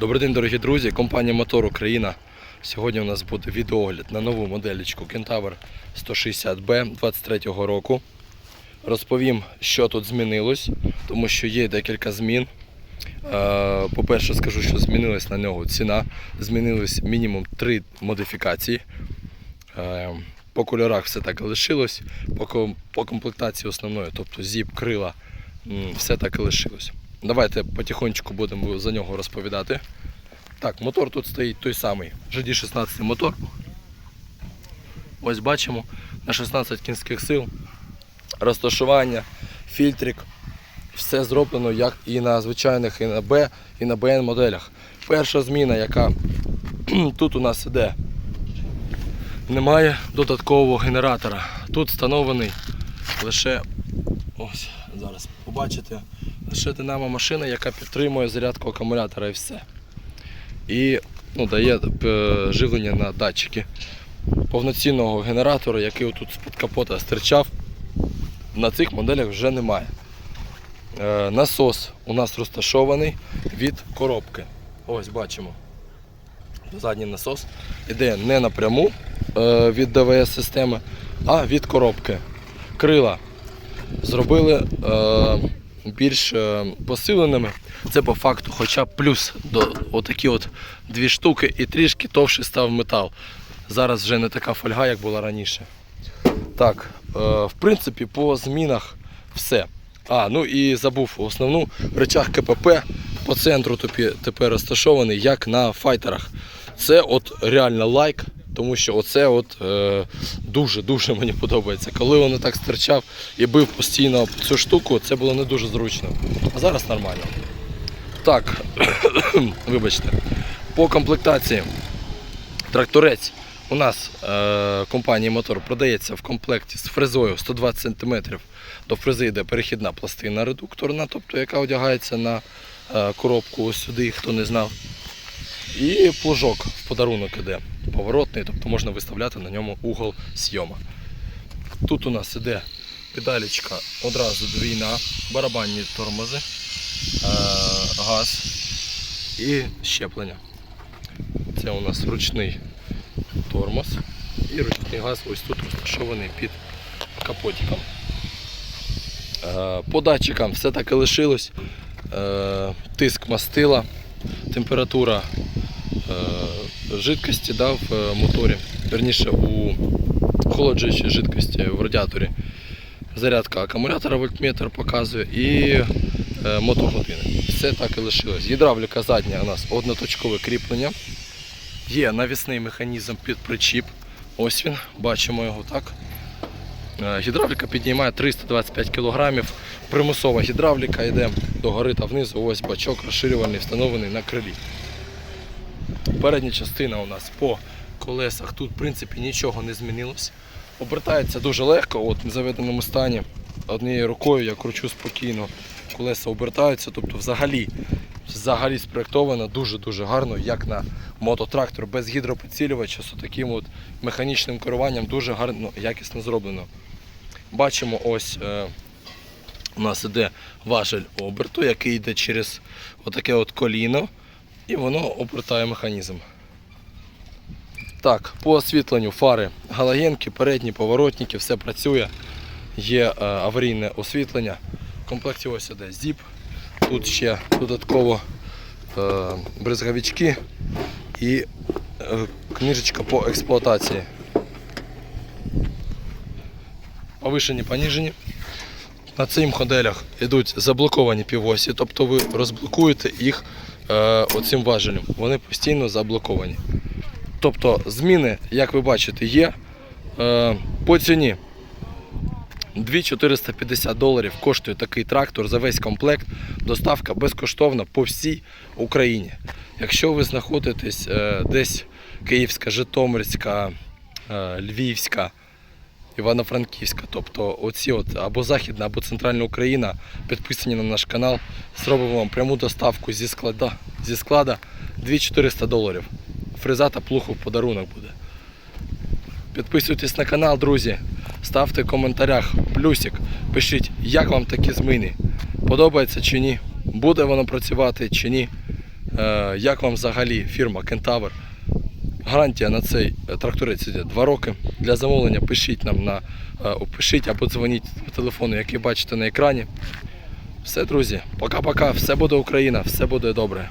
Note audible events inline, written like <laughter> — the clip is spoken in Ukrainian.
Добрий день, дорогі друзі. Компанія Мотор Україна. Сьогодні у нас буде відеогляд на нову моделічку Kentaur 160B 23-го року. Розповім, що тут змінилось, тому що є декілька змін. Е, По-перше, скажу, що змінилась на нього ціна. Змінилось мінімум три модифікації. Е, По кольорах все так і лишилось. По, комплектації основної, тобто зіп, крила, все так і лишилось. Давайте потихонечку будемо за нього розповідати. Так, мотор тут стоїть той самий GD16 мотор. Ось бачимо на 16 кінських сил. Розташування, фільтрик. Все зроблено як і на звичайних, і на Б, і на БН моделях. Перша зміна, яка <clears throat> тут у нас іде, немає додаткового генератора. Тут встановлений лише ось зараз побачите лише динамо машина, яка підтримує зарядку акумулятора і все. І ну, дає е, живлення на датчики. Повноцінного генератора, який отут з-під капота стирчав, на цих моделях вже немає. Е, Насос у нас розташований від коробки. Ось бачимо. Задній насос іде не напряму е, від ДВС системи, а від коробки. Крила зробили більш е, посиленими. Це по факту хоча б плюс до отакі от дві штуки і трішки товший став метал. Зараз вже не така фольга, як була раніше. Так, е, в принципі, по змінах все. А, ну і забув основну речах КПП по центру тепер, розташований, як на файтерах. Це от реально лайк, тому що оце от дуже-дуже мені подобається. Коли воно так стирчав і бив постійно цю штуку, це було не дуже зручно. А зараз нормально. Так, <coughs> вибачте, по комплектації тракторець у нас е, компанії мотор продається в комплекті з фрезою 120 см. До фрези йде перехідна пластина редукторна, тобто яка одягається на е, коробку ось сюди, хто не знав. І плужок в подарунок іде поворотний, тобто можна виставляти на ньому угол зйома. Тут у нас іде педалічка одразу двійна, барабанні тормози, е, газ і щеплення. Це у нас ручний тормоз і ручний газ ось тут розташований під капотиком. Е, По датчикам все так і лишилось. Е, Тиск мастила, температура жидкості да, в е, моторі, верніше у охолоджуючій жидкості в радіаторі. Зарядка акумулятора вольтметр показує і е, мотогодини. Все так і лишилось. Гідравліка задня у нас одноточкове кріплення. Є навісний механізм під причіп. Ось він, бачимо його так. Е, Гідравліка піднімає 325 кг. Примусова гідравліка йде догори та внизу. Ось бачок розширювальний, встановлений на крилі. Передня частина у нас по колесах тут в принципі нічого не змінилось. Обертається дуже легко, от в заведеному стані однією рукою я кручу спокійно, колеса обертаються, тобто взагалі, взагалі спроєктовано дуже-дуже гарно, як на мототрактор без гідропідсилювача з таким от механічним керуванням дуже гарно, якісно зроблено. Бачимо, ось е, у нас іде важель оберту, який йде через отаке от коліно, і воно обертає механізм. Так, по освітленню фари галогенки, передні поворотники, все працює. Є е, аварійне освітлення. В комплекті ось іде зіп. Тут ще додатково е, бризговички і е, книжечка по експлуатації. Повишені, поніжені. На цих моделях йдуть заблоковані півосі, тобто ви розблокуєте їх оцим важелем. Вони постійно заблоковані. Тобто зміни, як ви бачите, є е, по ціні. 2450 доларів коштує такий трактор за весь комплект. Доставка безкоштовна по всій Україні. Якщо ви знаходитесь е, десь Київська, Житомирська, е, Львівська, Івано-Франківська, тобто оці от або Західна, або Центральна Україна, підписані на наш канал, зробимо вам пряму доставку зі склада, зі склада 2400 доларів. Фреза та плуг в подарунок буде. Підписуйтесь на канал, друзі. Ставте в коментарях плюсик. Пишіть, як вам такі зміни. Подобається чи ні. Буде воно працювати чи ні. Е, як вам взагалі фірма Кентавр? Гарантія на цей е, тракторець іде 2 роки. Для замовлення пишіть нам на е, пишіть або дзвоніть по телефону, який бачите на екрані. Все, друзі, пока-пока, все буде Україна, все буде добре.